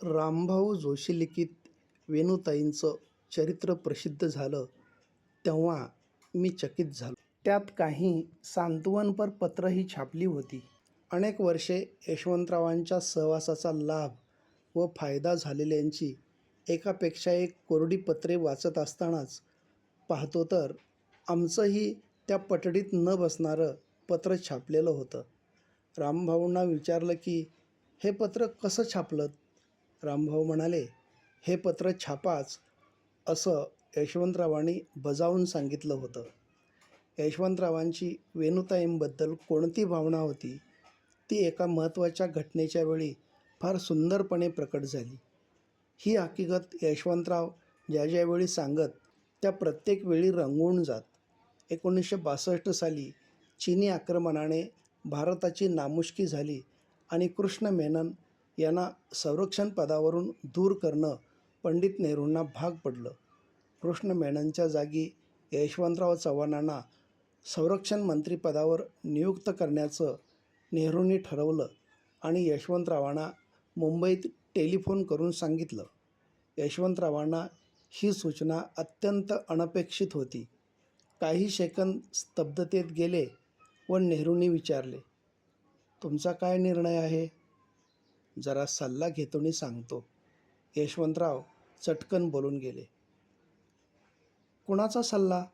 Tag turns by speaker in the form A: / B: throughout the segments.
A: रामभाऊ जोशी लिखित वेणूताईंचं चरित्र प्रसिद्ध झालं तेव्हा मी चकित झालो. त्यात काही सांत्वनपर पत्रंही छापली होती. अनेक वर्षे यशवंतरावांच्या सहवासाचा लाभ व फायदा झालेल्यांची एकापेक्षा एक कोरडी पत्रे वाचत असतानाच पाहतो तर आमचंही त्या पटडीत न बसणारं पत्र छापलेलं होतं. रामभाऊंना विचारलं की हे पत्र कसं छापलं रामभाऊ म्हणाले हे पत्र छापाच असं यशवंतरावांनी बजावून सांगितलं होतं. यशवंतरावांची वेणुताईंबद्दल कोणती भावना होती? ती एका महत्त्वाच्या घटनेच्या वेळी फार सुंदरपणे प्रकट झाली. ही हकीकत यशवंतराव ज्या ज्यावेळी सांगत त्या प्रत्येक वेळी रंगून जात. एकोणीसशे बासष्ट साली चिनी आक्रमणाने भारताची नामुष्की झाली आणि कृष्ण मेनन यांना संरक्षण पदावरून दूर करणं पंडित नेहरूंना भाग पडलं. कृष्ण मेननच्या जागी यशवंतराव चव्हाणांना संरक्षण मंत्रीपदावर नियुक्त करण्याचं नेहरूंनी ठरवलं आणि यशवंतरावांना मुंबईत टेलिफोन करून सांगितलं. यशवंतरावांना ही सूचना अत्यंत अनपेक्षित होती. काही सेकंद स्तब्धतेत गेले व नेहरूंनी विचारले तुमचा काय निर्णय आहे? जरा सल्ला घेतो आणि सांगतो. यशवंतराव चटकन बोलून गेले. कुणाचा सल्ला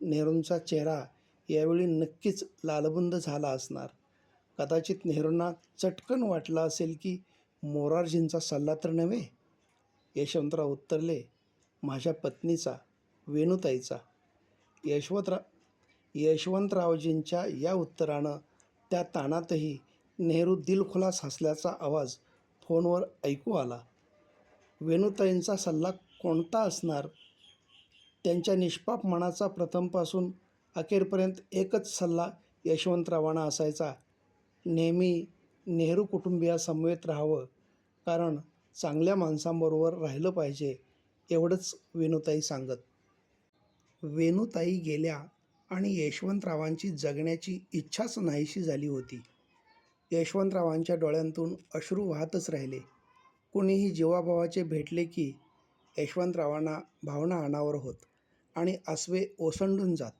A: नेहरूंचा चेहरा यावेळी नक्कीच लालबुंद झाला असणार. कदाचित नेहरूंना चटकन वाटलं असेल की मोरारजींचा सल्ला तर नव्हे? यशवंतराव उत्तरले माझ्या पत्नीचा वेणुताईचा. यशवंतरा यशवंतरावजींच्या या उत्तरानं त्या ताणातही नेहरू दिलखुलास हसल्याचा आवाज फोनवर ऐकू आला. वेणुताईंचा सल्ला कोणता असणार? त्यांच्या निष्पाप मनाचा प्रथमपासून अखेरपर्यंत एकच सल्ला यशवंतरावांना असायचा. नेहमी नेहरू कुटुंबियासमवेत राहावं कारण चांगल्या माणसांबरोबर राहिलं पाहिजे एवढंच वेणुताई सांगत. वेणुताई गेल्या आणि यशवंतरावांची जगण्याची इच्छाच नाहीशी झाली होती. यशवंतरावांच्या डोळ्यांतून अश्रू वाहतच राहिले. कुणीही जीवाभावाचे भेटले की यशवंतरावांना भावना अनावर होत आणि आसवे ओसंडून जात.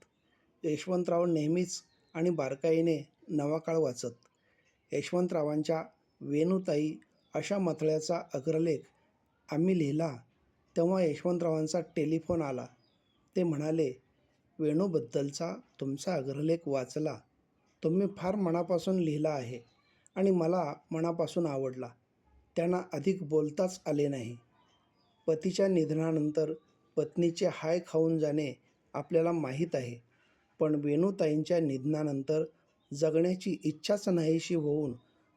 A: यशवंतराव नेहमीच आणि बारकाईने नवाकाळ वाचत. यशवंतरावांच्या वेणुताई अशा मथळ्याचा अग्रलेख आम्ही लिहिला तेव्हा यशवंतरावांचा टेलिफोन आला. ते म्हणाले वेणूबद्दलचा तुमचा अग्रलेख वाचला. तुम्ही फार मनापासून लिहिला आहे. आणि मला मनापासून आवडला. त्यांना अधिक बोलताच आले नाही. पतीच्या निधनानंतर पत्नीचे हाय खाऊन जाणे आपल्याला माहीत आहे. पण वेणूताईंच्या निधनानंतर जगण्याची इच्छाच नाहीशी होऊन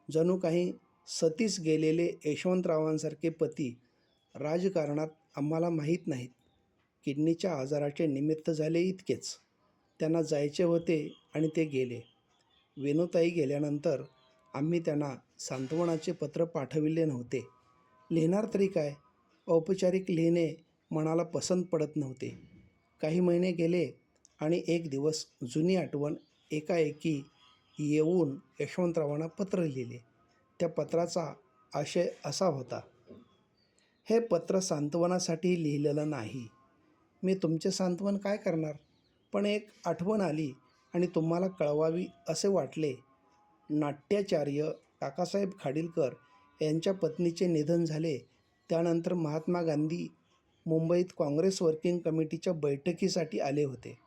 A: जणू काही सतीस गेलेले यशवंतरावांसारखे पती राजकारणात आम्हाला माहीत नाहीत. किडनीच्या आजाराचे निमित्त झाले इतकेच. त्यांना जायचे होते आणि ते गेले. वेणुताई गेल्यानंतर आम्ही त्यांना सांत्वनाचे पत्र पाठविले नव्हते. लिहिणार तरी काय? औपचारिक लिहिणे मनाला पसंत पडत नव्हते. काही महिने गेले आणि एक दिवस जुनी आठवण एकाएकी येऊन यशवंतरावांना पत्र लिहिले. त्या पत्राचा आशय असा होता हे पत्र सांत्वनासाठी लिहिलेलं नाही. मी तुमचे सांत्वन काय करणार? पण एक आठवण आली आणि तुम्हाला कळवावी असे वाटले नाट्याचार्य काकासाहेब खाडीलकर यांच्या पत्नीचे निधन झाले. त्यानंतर महात्मा गांधी मुंबईत काँग्रेस वर्किंग कमिटीच्या बैठकीसाठी आले होते.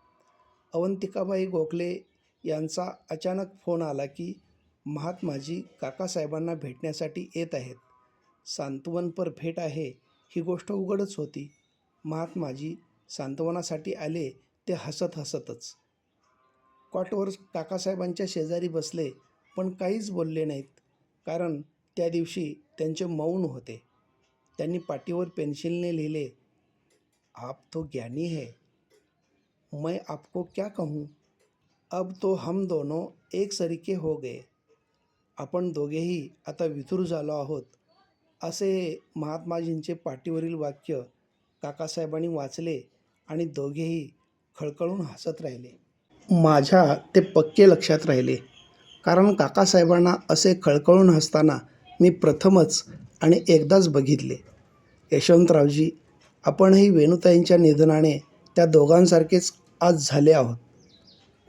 A: अवंतिकाबाई गोखले यांचा अचानक फोन आला की महात्माजी काकासाहेबांना भेटण्यासाठी येत आहेत. सांत्वनपर भेट आहे ही गोष्ट उघडच होती. महात्माजी सांत्वनासाठी आले ते हसत हसतच. कॉटवर काकासाहेबांच्या शेजारी बसले. पण काहीच बोलले नाहीत. कारण त्या दिवशी त्यांचे मौन होते. त्यांनी पाटीवर पेन्सिलने लिहिले आप तो ज्ञानी है. मैं आपको क्या कहूँ? अब तो हम दोनों एक सरीके हो गए. आपण दोघेही आता विथुर झालो आहोत. असे महात्माजींचे पाठीवरील वाक्य काकासाहेबांनी वाचले आणि दोघेही खळखळून हसत राहिले. माझ्या ते पक्के लक्षात राहिले. कारण काकासाहेबांना असे खळखळून हसताना मी प्रथमच आणि एकदाच बघितले. यशवंतरावजी आपणही वेणुताईंच्या निधनाने त्या दोघांसारखेच आज झाले आहोत.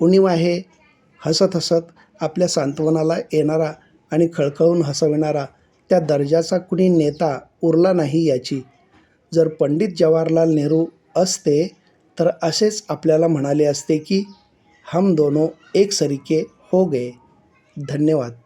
A: उणीव आहे हसत हसत आपल्या सांत्वनाला येणारा आणि खळखळून हसविणारा त्या दर्जाचा कुणी नेता उरला नाही याची. जर पंडित जवाहरलाल नेहरू असते तर असेच आपल्याला म्हणाले असते की हम दोनों एक सरीके हो गए. धन्यवाद.